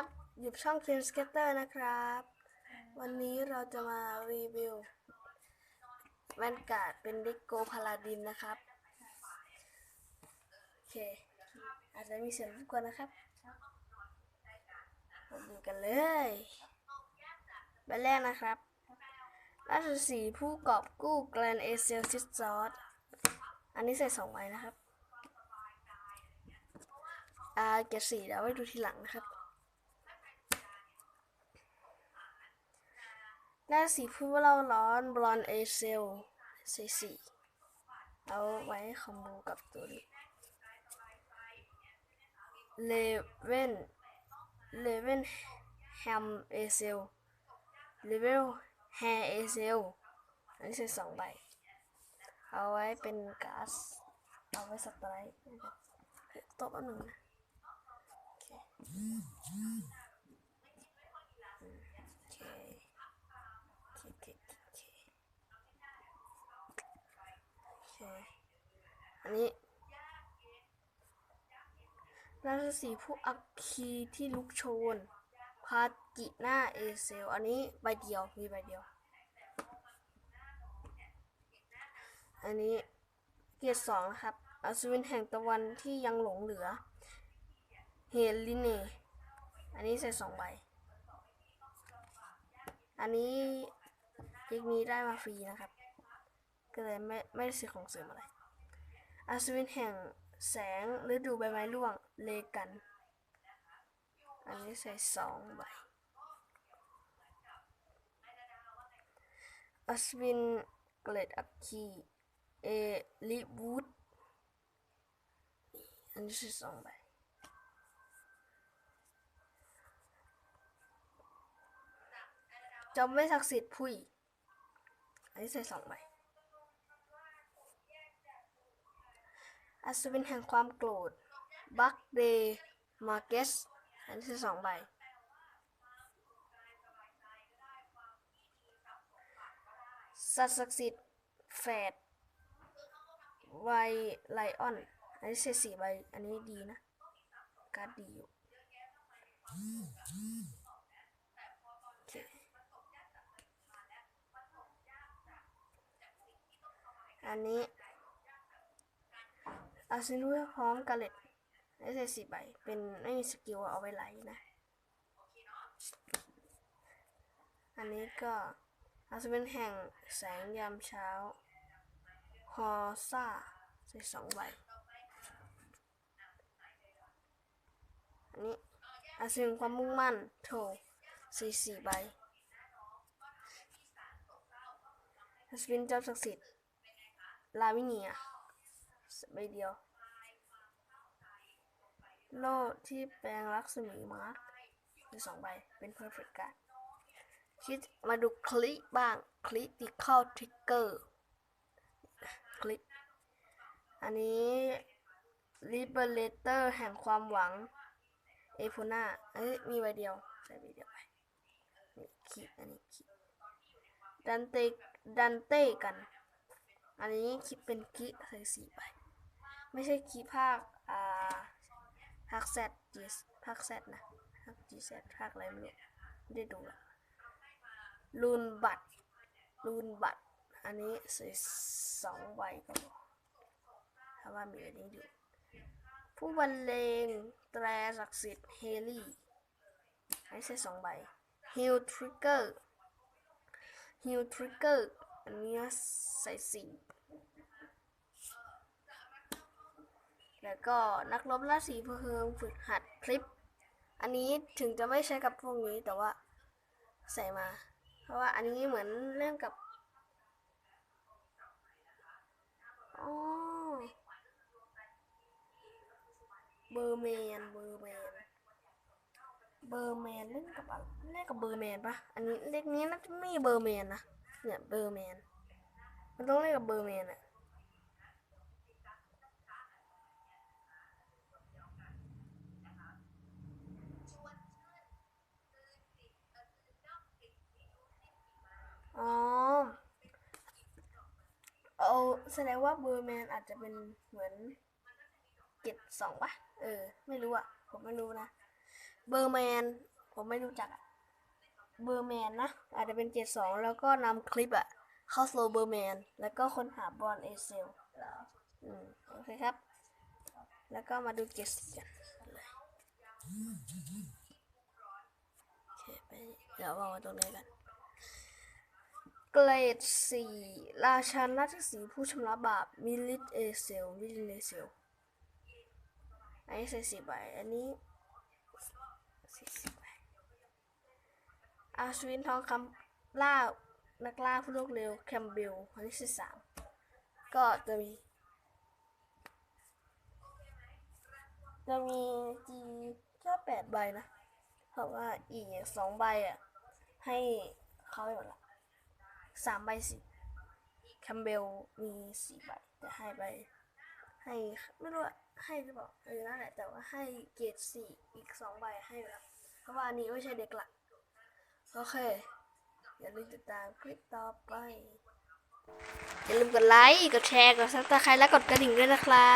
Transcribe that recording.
บอยู่ช่องเคนสเก็ตเตอร์นะครับ วันนี้เราจะมารีวิวแว่นการ์ดเป็นดิโกพาลาดินนะครับ โอเค อาจจะมีเสียงรบกวนนะครับมาดูกันเลยใบแรกนะครับราชสีผู้กอบกู้แกรนเอเซลซิสซอสอันนี้ใส่สองใบนะครับอ่าเกสีเดี๋ยวไว้ดูทีหลังนะครับ หน้าสีผู้เล่าร้อนบลอนเอเซลส่สีเอาไว้คอมโบกับตัวนี้เลเว่นเลเว่นแฮมเอเซลเลเวลแฮเอเซลอันนี้ใส่สองใบ เอาไว้เป็นก๊าซเอาไว้สไตร์นะครับโต๊ะอันหนึ่งนะ โอเคอืมโอเคโอเคโอเคโอเคโอเค อันนี้ราชสีผู้อัคคีที่ลุกโชน พากิหน้าเอเซล อันนี้ใบเดียว มีใบเดียว อันนี้เกียรติสองนะครับอัศวินแห่งตะวันที่ยังหลงเหลือ เฮลิเนอันนี้ใส่สองใบ อันนี้ยิกนี้ได้มาฟรีนะครับ ก็เลยไม่ไม่ได้ซื้อของเสริมอะไร อัศวินแห่งแสงฤดูใบไม้ร่วงเลกัน อันนี้ใส่สองใบอัศวินเกรดอัคคีเอลิวูดอันนี้ใส่สองใบจอมไม่ศักดิ์สิทธิ์พุยอันนี้ใส่สองใบ อัศวินแห่งความโกรธ บัคเดมาเกสอันนี้ใส่สองใบ สัตว์ศักดิ์สิทธิ์แฝดไวไลออน อันนี้ใส่สี่ใบ อันนี้ดีนะ การดดีอยู่อันนี้ อาซินุพร้อมกาเล็ตได้ใส่สี่ใบ เป็นไม่มีสกิลเอาไว้ไลนะ อันนี้ก็อาซินแห่งแสงยามเช้า ฮอซ่าใส่สองใบ อันนี้อาซินความมุ่งมั่นโถใส่สี่ใบอาซินเจ้าศักดิ์สิทธิ์ลาวิเนีย ใบเดียว โล่ที่แปลงรักษมีมาร์คมีสองใบ เป็นเพอร์เฟกต์การคิดมาดูคลิบ้างคลิติคอลทริกเกอร์คลิอันนี้ Liberator แห่งความหวังเอโฟนาเอ้ยมีใบเดียว ใส่ใบเดียวไปนี่คิอันนี้คิดันเตดันเต้กัน อันนี้คิดเป็นคิใส่สี่ใบ ไม่ใช่คีภาคอ่าภาคแซดจีภาคแซดนะภาคจีแซดภาคอะไรไม่รู้ไม่ได้ดูละลูนบัตรลูนบัตร อันนี้ใส่สองใบก็พอถ้าว่ามีอันนี้อยู่ ผู้บรรเลงแตรศักดิ์สิทธิ์เฮลี่อันนี้ใส่สองใบฮิลทริกเกอร์ฮิลทริกเกอร์อันนี้ใส่สี่ แล้วก็นักรบราศีเพลิงฝึกหัดคลิป อันนี้ถึงจะไม่ใช้กับพวกนี้แต่ว่าใส่มา เพราะว่าอันนี้เหมือนเล่นกับอ๋อเบอร์แมนเบอร์แมนเบอร์แมนเล่นกับอะไรเล่นกับเบอร์แมนปะอันนี้เลขนี้น่าจะไม่เบอร์แมนนะเนี่ยเบอร์แมนมันต้องเล่นกับเบอร์แมนอะ อ๋อ เอา แสดงว่าเบอร์แมนอาจจะเป็นเหมือนเจ็ดสองปะเออ ไม่รู้อะ ผมไม่รู้นะ เบอร์แมน ผมไม่รู้จักอะเบอร์แมนนะ อาจจะเป็นเจ็ดสองแล้วก็นำคลิปอะ เข้าโซเบอร์แมน แล้วก็ค้นหาบอลเอเซลเหรออืมโอเคครับ แล้วก็มาดูเกสกันเลยโอเคไปเดี๋ยววางไว้ตรงนี้กัน เกรดสี่ราชานาทสีผู้ชำระบาปมิลิทเอเซลมิลิเอเซลอันนี้ใส่สี่ใบอันนี้สี่สิบใบอาชวินทองคำล่านักล่าผู้รวดเร็วแคมเบลอันนี้สิบสามก็จะมี จะมีจีแค่แปดใบนะเพราะว่าอีกสองใบอะให้เขาไปหมดละ สามใบสิแคมเบลมีสี่ใบแต่ให้ไปให้ไม่รู้ว่าให้หรือเปล่าเออนั่นแหละแต่ว่าให้เกรดสี่อีกสองใบให้แล้วเพราะว่าอันนี้ไม่ใช่เด็กหลักโอเค อย่าลืมติดตามคลิปต่อไป อย่าลืมกดไลค์ กดแชร์ กดซับสไครต์และกดกระดิ่งด้วยนะครับ